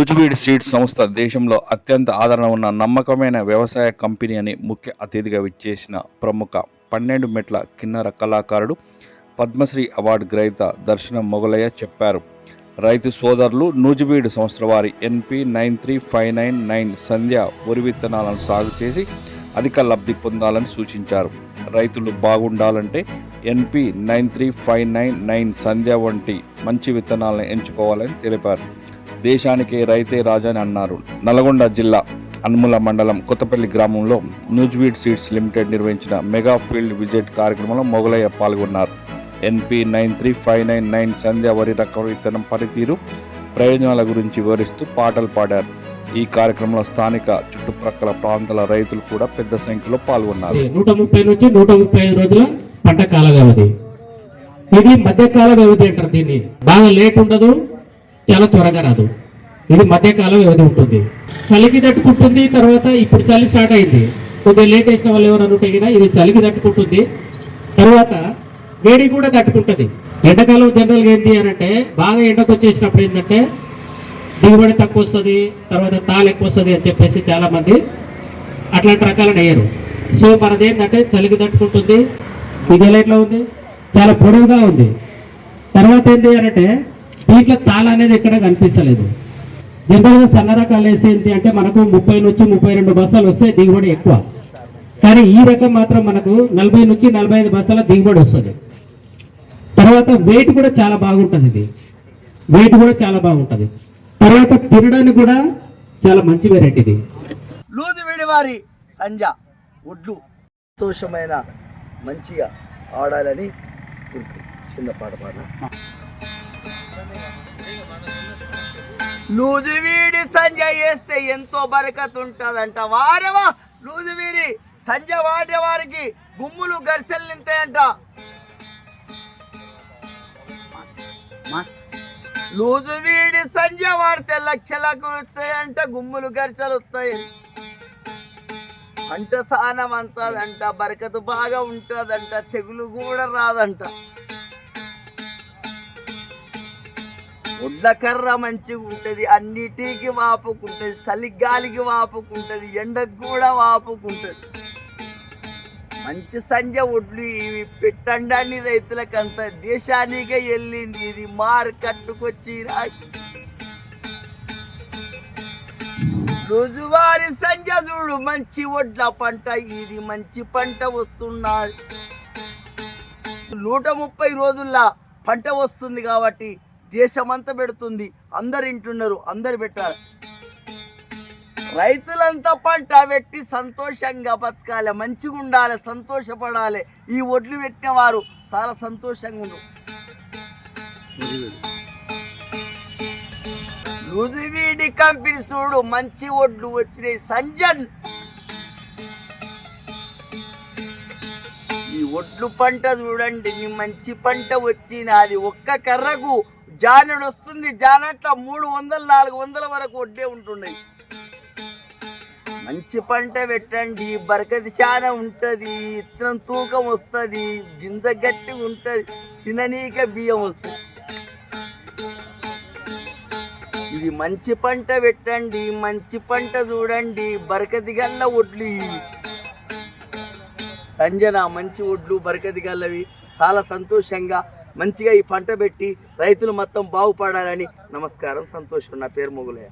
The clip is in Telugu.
నూజివీడ్ సీడ్స్ సంస్థ దేశంలో అత్యంత ఆదరణ ఉన్న నమ్మకమైన వ్యవసాయ కంపెనీ అని ముఖ్య అతిథిగా విచ్చేసిన ప్రముఖ పన్నెండు మెట్ల కిన్నర కళాకారుడు పద్మశ్రీ అవార్డు గ్రహీత దర్శనం మొగలయ్య చెప్పారు. రైతు సోదరులు నూజివీడు సంవత్సర వారి NP nine three five nine nine Sandhya వరి విత్తనాలను సాగు చేసి అధిక లబ్ధి పొందాలని సూచించారు. రైతులు బాగుండాలంటే NP nine three five nine nine Sandhya వంటి మంచి విత్తనాలను ఎంచుకోవాలని తెలిపారు. దేశానికి రైతే రాజా అని అన్నారు. నల్గొండ జిల్లా అన్ముల మండలం కొత్తపల్లి గ్రామంలో న్యూజ్వీడ్ సీడ్స్ లిమిటెడ్ నిర్వహించిన మెగా ఫీల్డ్ విజిట్ కార్యక్రమంలో మొగలయ్య పాల్గొన్నారు. NP nine three five nine nine Sandhya వరి రకం విత్తనం పనితీరు ప్రయోజనాల గురించి వివరిస్తూ పాటలు పాడారు. ఈ కార్యక్రమంలో స్థానిక చుట్టుప్రక్కల ప్రాంతాల రైతులు కూడా పెద్ద సంఖ్యలో పాల్గొన్నారు. నూట ముప్పై నుంచి నూట ముప్పై ఐదు రోజుల పంట కాల వ్యవధి ఇది మధ్యకాల వ్యవధి అంటారు దీన్ని. బాగా లేట్ ఉండదు. చాలా త్వరగా రాదు. ఇది మధ్యకాలం వ్యవధి ఉంటుంది. చలికి తట్టుకుంటుంది తర్వాత ఇప్పుడు చలి స్టార్ట్ అయింది. కొద్దిగా లేట్ వేసిన వాళ్ళు ఎవరు తగినా ఇది చలికి తట్టుకుంటుంది. తర్వాత వేడి కూడా తట్టుకుంటుంది. ఎండాకాలం జనరల్గా ఏంటి అని అంటే బాగా ఎండకు వచ్చేసినప్పుడు ఏంటంటే దిగుబడి తక్కువ వస్తుంది తర్వాత తాలు ఎక్కువ వస్తుంది అని చెప్పేసి చాలామంది అట్లాంటి రకాలను వేయరు. సో మనది ఏంటంటే చలికి తట్టుకుంటుంది ఇది ఎలా ఎట్లా ఉంది చాలా పొడవుగా ఉంది. తర్వాత ఏంటి అంటే దీంట్లో తాళ అనేది ఎక్కడ కనిపిస్తలేదు. జనరల్గా సన్న రకాలు వేసి ఏంటి అంటే మనకు ముప్పై నుంచి ముప్పై రెండు బస్సులు వస్తే దిగుబడి ఎక్కువ. కానీ ఈ రకం మాత్రం మనకు నలభై నుంచి నలభై ఐదు బస్సుల దిగుబడి వస్తుంది. తర్వాత వెయిట్ కూడా చాలా బాగుంటుంది ఇది. వెయిట్ కూడా చాలా బాగుంటుంది. తర్వాత తినడానికి కూడా చాలా మంచి వెరైటీ ఇది. లూజు విడివారి సంజ ఒడ్లు సంతోషమైన మంచిగా ఆడాలని చిన్న పాట పాడ లూజు వీడి సంజ వేస్తే ఎంతో బరకత్ ఉంటుందంట వారేవా? లూజు వీరి సంజ వాడే వారికి గుమ్ములు గరిసెలు నింతాయంట లూజు వీడి సంజ వాడితే లక్షలకు వస్తాయంట గుమ్ములు గరిసెలు వస్తాయి అంట సానం అంతదంట బరకతు బాగా ఉంటుందంట తెగులు కూడా రాదంట. ఉడ్లకర్ర మంచిగా ఉంటుంది అన్నిటికి వాపుకుంటుంది చలిగాలికి వాపుకుంటుంది ఎండకు కూడా వాపుకుంటుంది. మంచి సంజ ఒడ్లు ఇవి పెట్టండి రైతులకు రైతులకంత దేశానికే వెళ్ళింది ఇది మార్కట్టుకొచ్చి రోజువారి సంజ చూడు మంచి వడ్ల పంట ఇది మంచి పంట వస్తున్నది నూట ముప్పై రోజుల్లో పంట వస్తుంది కాబట్టి దేశమంతా పెడుతుంది. అందరు వింటున్నారు అందరు పెట్టారు. రైతులంతా పంట పెట్టి సంతోషంగా బతకాలి మంచిగా ఉండాలి సంతోషపడాలి. ఈ ఒడ్లు పెట్టిన వారు చాలా సంతోషంగా ఉండు రుజువీడి కంపెనీ చూడు మంచి ఒడ్లు వచ్చినాయి. సంజన్! ఈ ఒడ్లు పంట చూడండి మంచి పంట వచ్చినది ఒక్క కర్రకు జానెడు వస్తుంది జానట్ల మూడు వందలు నాలుగు వందల వరకు వడ్డే ఉంటున్నాయి. మంచి పంట పెట్టండి బరకది చాలా ఉంటుంది ఇత్తనం తూకం వస్తుంది గింజ గట్టి ఉంటుంది తిననీక బియ్యం వస్తుంది. ఇది మంచి పంట పెట్టండి మంచి పంట చూడండి బరకది గల్ల ఒడ్లు సంజన మంచి ఒడ్లు బరకది గల్లవి చాలా సంతోషంగా మంచిగా ఈ పంట పెట్టి రైతులు మొత్తం బాగుపడాలని నమస్కారం. సంతోషం. నా పేరు మొగులయ్య.